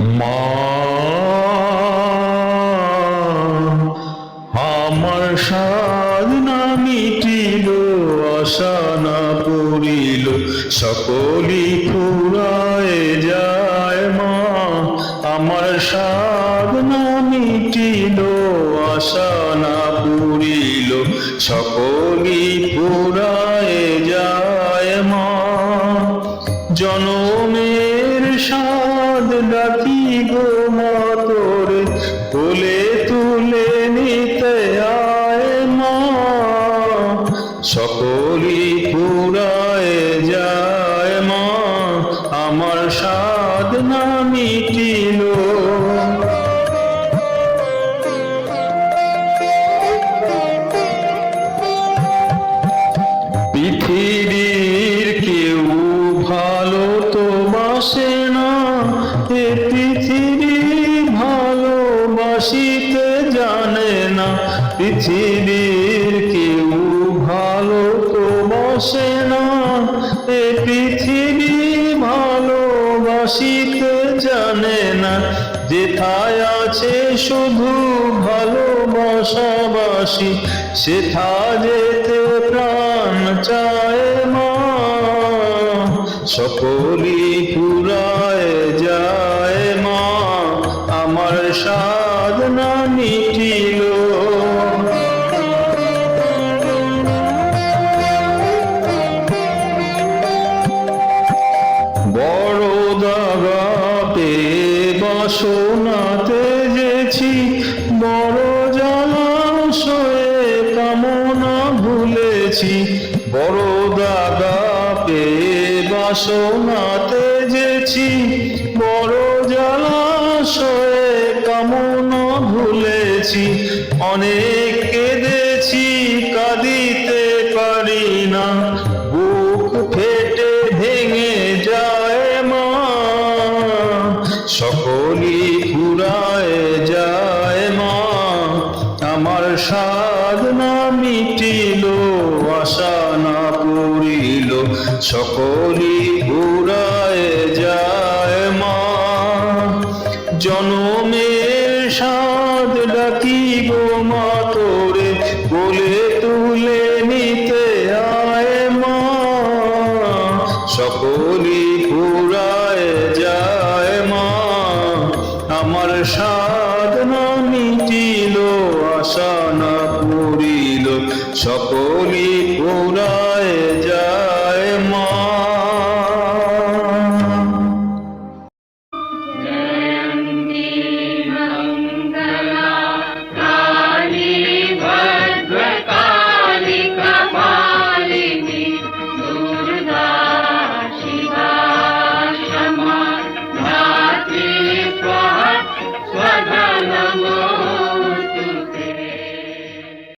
মা, আমার সাধনা মিটিল, আশা না পড়িল সকলি ফুরায় যায় মা। আমার সাধনা মিটিল, আশা না পড়িল সকলি ফুরায় গো মা তোরে কোলে তুলে নিতে আয় মা। সকলি পুরায় যায় মা। আমার সাধনা মিটিল। পৃথিবীর কেউ ভালো তো বাসে এ পৃথিবী ভালোবাসিতে জানে না। পৃথিবীর কেউ ভালো তো বসে না। এ পৃথিবী ভালোবাসিতে জানে না। যেথায় আছে শুধু ভালোবাসাবাসি সেথা যেতে প্রাণ চায় মা। সকলি সাধনা মিটিল। বড় দাগাতে, বাসনাতে যেছি, বড় জলাশয়ে কামনা ভুলেছি। বড় দাগা পেয়ে বাসনাতে যেছি, বড় ভুলেছি অনেক কেঁদেছি, কাঁদিতে পারি না। বুক ফেটে ভেঙে যায় মা। সকলি ফুরায় যায় মা। আমার সাধনা মিটিল, আশা না পুরিল সকলি ডাকি মাতরে, বলে তুলে নিতে আয় মা সকলি ঘুরায় যায় মা আমার সাধনা মিটিল, আশা না পুরিল সকলি